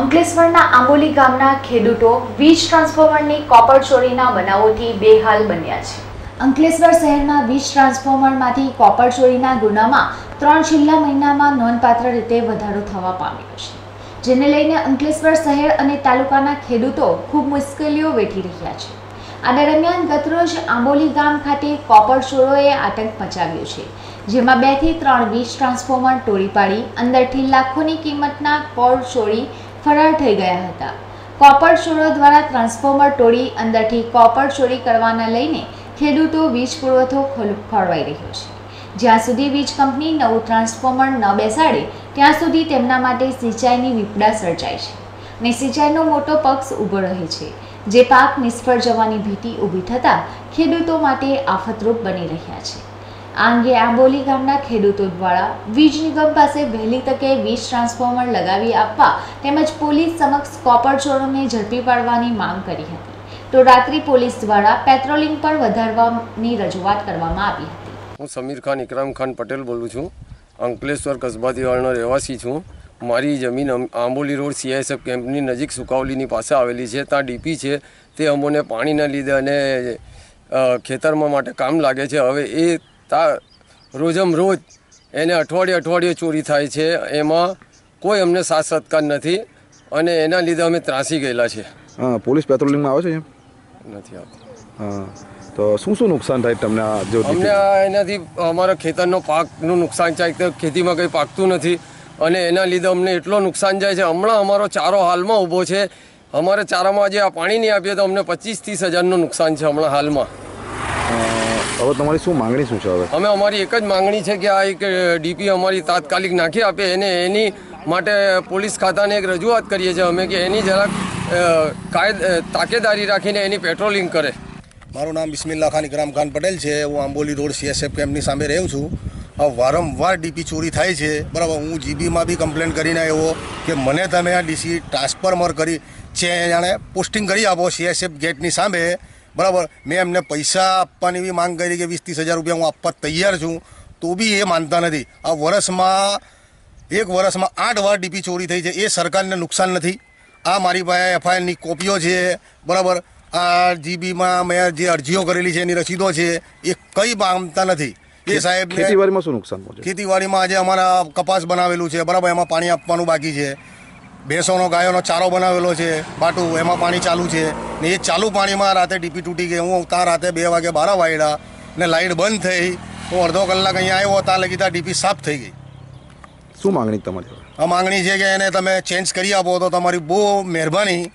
અંકલેશ્વરના આંબોલી ગામના ખેડૂતો વીજ ટ્રાન્સફોર્મરની કોપર ચોરીના બનાવોથી બેહાલ બન્યા છે. અંકલેશ્વર શહેરમાં વીજ ટ્રાન્સફોર્મરમાંથી કોપર ચોરીના ગુનામાં ત્રણ છેલ્લા મહિનામાં નોંધપાત્ર રીતે વધારો થવા પામ્યો છે. જેને લઈને અંકલેશ્વર શહેર અને તાલુકાના ખેડૂતો ખૂબ મુશ્કેલીઓ વેઠી રહ્યા છે. આ દરમિયાન ગતરોજ આંબોલી ગામ ખાતે કોપર ચોરોએ આતંક મચાવ્યો છે, જેમાં બેથી ત્રણ વીજ ટ્રાન્સફોર્મર તોડી પાડી, અંદરથી લાખોની કિંમતના કોર ચોરી ફરાર થઈ ગયા હતા. કોપર ચોરો દ્વારા ટ્રાન્સફોર્મર તોડી અંદરથી કોપર ચોરી કરવાના લઈને ખેડૂતો વીજ પુરવઠો ખોરવાઈ રહ્યો છે. જ્યાં સુધી વીજ કંપની નવું ટ્રાન્સફોર્મર ન બેસાડે, ત્યાં સુધી તેમના માટે સિંચાઈની વિપડા સર્જાય છે અને સિંચાઈનો મોટો પક્ષ ઊભો રહે છે. જે પાક નિષ્ફળ જવાની ભીતિ ઊભી થતાં ખેડૂતો માટે આફતરૂપ બની રહ્યા છે. આ અંગે આંબોલી ગામના ખેડૂતો દ્વારા વીજ નિગમ પાસે વહેલી તકે વીજ ટ્રાન્સફોર્મર લગાવી આપવા તેમજ પોલીસ સમક્ષ કોપર ચોરોને ઝડપી પાડવાની માંગ કરી હતી. તો રાત્રિ પોલીસ દ્વારા પેટ્રોલિંગ પણ વધારવાની રજૂઆત કરવામાં આવી હતી. હું સમીર ખાન, ઇકરામ ખાન પટેલ બોલું છું. અંકલેશ્વર કસ્બા દિવાળનો રહેવાસી છું. મારી જમીન આંબોલી રોડ સીઆઈએસએફ કેમ્પની નજીક સુકાવલીની પાસે આવેલી છે. ત્યાં ડીપી છે. તે અમોને પાણીના લીધે અને ખેતરમાં માટે કામ લાગે છે. હવે એ તા રોજમ રોજ એને અઠવાડિયે અઠવાડિયે ચોરી થાય છે. એમાં કોઈ અમને સાથ સત્કાર નથી અને એના લીધે અમે ત્રાસી ગયેલા છે. હા પોલીસ પેટ્રોલિંગમાં આવે છે એમ નથી આવતી. હા તો શું શું નુકસાન થાય તમને આ જો અમને એનાથી અમારા ખેતરનો પાકનું નુકસાન થાય તો ખેતીમાં કંઈ પાકતું નથી અને એના લીધે અમને એટલો નુકસાન જાય છે. હમણાં અમારો ચારો હાલમાં ઊભો છે. અમારે ચારામાં જે આ પાણી નહીં આપીએ તો અમને પચીસ ત્રીસ હજારનું નુકસાન છે હમણાં હાલમાં. હવે તમારી શું માંગણી શું છે હવે? અમે અમારી એક જ માંગણી છે કે આ એક ડીપી અમારી તાત્કાલિક નાખી આપે એને એની માટે પોલીસ ખાતાને એક રજૂઆત કરીએ છીએ અમે કે એની જરાક કાયદ તાકેદારી રાખીને એની પેટ્રોલિંગ કરે. મારું નામ બિસ્મિલ્લા ખાન ઇકરામ ખાન પટેલ છે. હું આંબોલી રોડ સીએસએફ કેમ્પની સામે રહું છું. હવે વારંવાર ડીપી ચોરી થાય છે. બરાબર હું જીબીમાં બી કમ્પ્લેન કરીને આવ્યો કે મને તમે આ ડીસી ટ્રાન્સફરમર કરી છે જાણે પોસ્ટિંગ કરી આપો સીએસએફ ગેટની સામે. બરાબર? મેં એમને પૈસા આપવાની બી માંગ કરી કે વીસ ત્રીસ હજાર રૂપિયા હું આપવા તૈયાર છું. તો બી એ માનતા નથી. આ વર્ષમાં એક વર્ષમાં આઠ વાર ડીપી ચોરી થઈ છે. એ સરકારને નુકસાન નથી. આ મારી પાસે એફઆઈઆરની કોપીઓ છે. બરાબર? આ જીબીમાં મેં જે અરજીઓ કરેલી છે એની રસીદો છે એ કંઈ માંગતા નથી. એ સાહેબ ખેતીવાડીમાં શું નુકસાન ખેતીવાડીમાં આજે અમારા કપાસ બનાવેલું છે. બરાબર? એમાં પાણી આપવાનું બાકી છે. ભેંસોનો ગાયોનો ચારો બનાવેલો છે બાટું એમાં પાણી ચાલુ છે. ને એ ચાલુ પાણીમાં રાતે ડીપી તૂટી ગઈ. હું ત્યાં રાતે બે વાગે બાર વાગ્યા ને લાઇટ બંધ થઈ. હું અડધો કલાક અહીંયા આવ્યો ત્યાં લગી ત્યાં ડીપી સાફ થઈ ગઈ. શું માંગણી તમારી? આ માંગણી છે કે એને તમે ચેન્જ કરી આપો તો તમારી બહુ મહેરબાની.